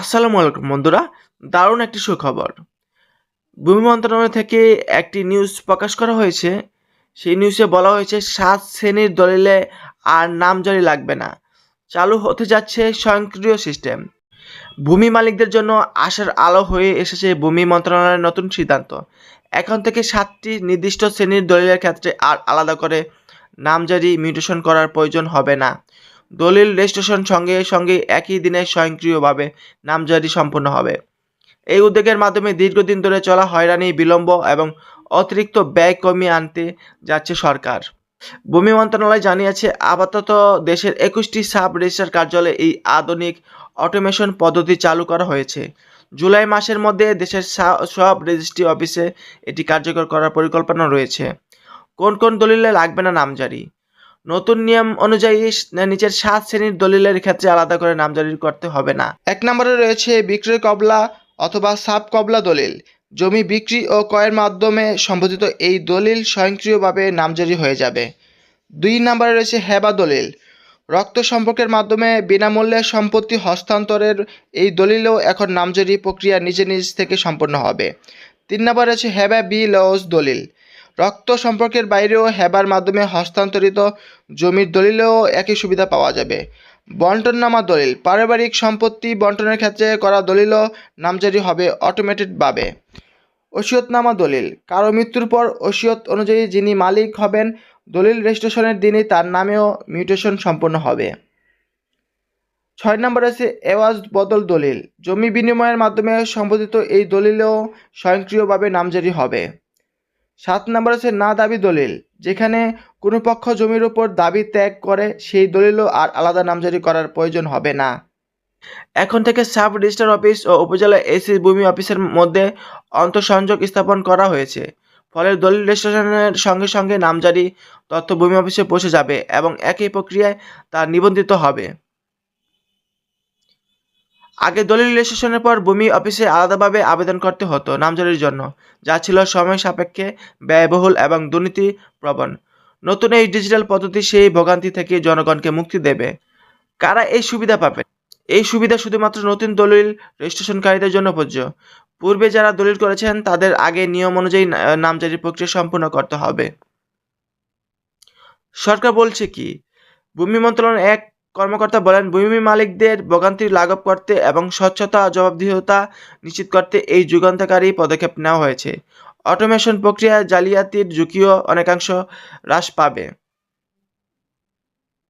আসসালামু আলাইকুম বন্ধুরা, দারুণ একটি সুখবর। ভূমি মন্ত্রণালয় থেকে একটি নিউজ প্রকাশ করা হয়েছে। সেই নিউজে বলা হয়েছে, সাত শ্রেণির দলিলে আর নামজারি লাগবে না। চালু হতে যাচ্ছে স্বয়ংক্রিয় সিস্টেম। ভূমি মালিকদের জন্য আশার আলো হয়ে এসেছে ভূমি মন্ত্রণালয়ের নতুন সিদ্ধান্ত। এখন থেকে সাতটি নির্দিষ্ট শ্রেণির দলিলের ক্ষেত্রে আর আলাদা করে নামজারি, মিউটেশন করার প্রয়োজন হবে না। দলিল রেজিস্ট্রেশন সঙ্গে সঙ্গে একই দিনে স্বয়ংক্রিয়ভাবে নামজারি সম্পন্ন হবে। এই উদ্যোগের মাধ্যমে দীর্ঘদিন ধরে চলা হয়রানি, বিলম্ব এবং অতিরিক্ত ব্যয় কমিয়ে আনতে যাচ্ছে সরকার। ভূমি মন্ত্রণালয় জানিয়েছে, আপাতত দেশের একুশটি সাব রেজিস্ট্রার কার্যালয়ে এই আধুনিক অটোমেশন পদ্ধতি চালু করা হয়েছে। জুলাই মাসের মধ্যে দেশের সব রেজিস্ট্রি অফিসে এটি কার্যকর করার পরিকল্পনা রয়েছে। কোন কোন দলিলে লাগবে না নামজারি? নতুন নিয়ম অনুযায়ী নিচের সাত শ্রেণির দলিলের ক্ষেত্রে আলাদা করে নামজারি করতে হবে না। এক নম্বরে রয়েছে বিক্রয় কবলা অথবা সাব কবলা দলিল। জমি বিক্রি ও ক্রয়ের মাধ্যমে সম্বোধিত এই দলিল স্বয়ংক্রিয়ভাবে নামজারি হয়ে যাবে। দুই নম্বরে রয়েছে হেবা দলিল। রক্ত সম্পর্কের মাধ্যমে বিনামূল্যে সম্পত্তি হস্তান্তরের এই দলিলেও এখন নামজারি প্রক্রিয়া নিজে নিজ থেকে সম্পন্ন হবে। তিন নম্বরে রয়েছে হেবা বি লস দলিল। রক্ত সম্পর্কের বাইরেও হেবার মাধ্যমে হস্তান্তরিত জমির দলিলেও একই সুবিধা পাওয়া যাবে। বন্টননামা দলিল, পারিবারিক সম্পত্তি বন্টনের ক্ষেত্রে করা দলিলও নামজারি হবে অটোমেটেডভাবে ওসিয়তনামা দলিল, কারও মৃত্যুর পর ওসিয়ত অনুযায়ী যিনি মালিক হবেন, দলিল রেজিস্ট্রেশনের দিনই তার নামেও মিউটেশন সম্পন্ন হবে। ছয় নম্বর আছে এওয়াজ বদল দলিল, জমি বিনিময়ের মাধ্যমে সম্বোধিত এই দলিলেও স্বয়ংক্রিয়ভাবে নামজারি হবে। সাত নম্বর আছে না দাবি দলিল। যেখানে কোনো পক্ষ জমির উপর দাবি ত্যাগ করে, সেই দলিলও আর আলাদা নামজারি করার প্রয়োজন হবে না। এখন থেকে সাব রেজিস্টার অফিস ও উপজেলা এসি ভূমি অফিসের মধ্যে অন্তঃসংযোগ স্থাপন করা হয়েছে। ফলে দলিল রেজিস্ট্রেশনের সঙ্গে সঙ্গে নামজারি তথ্য ভূমি অফিসে পৌঁছে যাবে এবং একই প্রক্রিয়ায় তা নিবন্ধিত হবে। আগে দলিল রেজিস্ট্রেশনের পর ভূমি অফিসে আলাদাভাবে আবেদন করতে হতো নামজারির জন্য, যা ছিল সময় সাপেক্ষে ব্যয়বহুল এবং দুর্নীতি প্রবণ। নতুন এই ডিজিটাল পদ্ধতি সেই ভোগান্তি থেকে জনগণকে মুক্তি দেবে। কারা এই সুবিধা পাবে? এই সুবিধা শুধুমাত্র নতুন দলিল রেজিস্ট্রেশনকারীদের জন্য প্রযোজ্য পূর্বে যারা দলিল করেছেন, তাদের আগে নিয়ম অনুযায়ী নামজারির প্রক্রিয়া সম্পূর্ণ করতে হবে। সরকার বলছে কি, ভূমি মন্ত্রণালয়ের এক কর্মকর্তা বলেন, ভূমি মালিকদের ভোগান্তি লাঘব করতে এবং স্বচ্ছতা, জবাবদিহতা নিশ্চিত করতে এই যুগান্তকারী পদক্ষেপ নেওয়া হয়েছে। অটোমেশন প্রক্রিয়া জালিয়াতির ঝুঁকিও অনেকাংশ হ্রাস পাবে।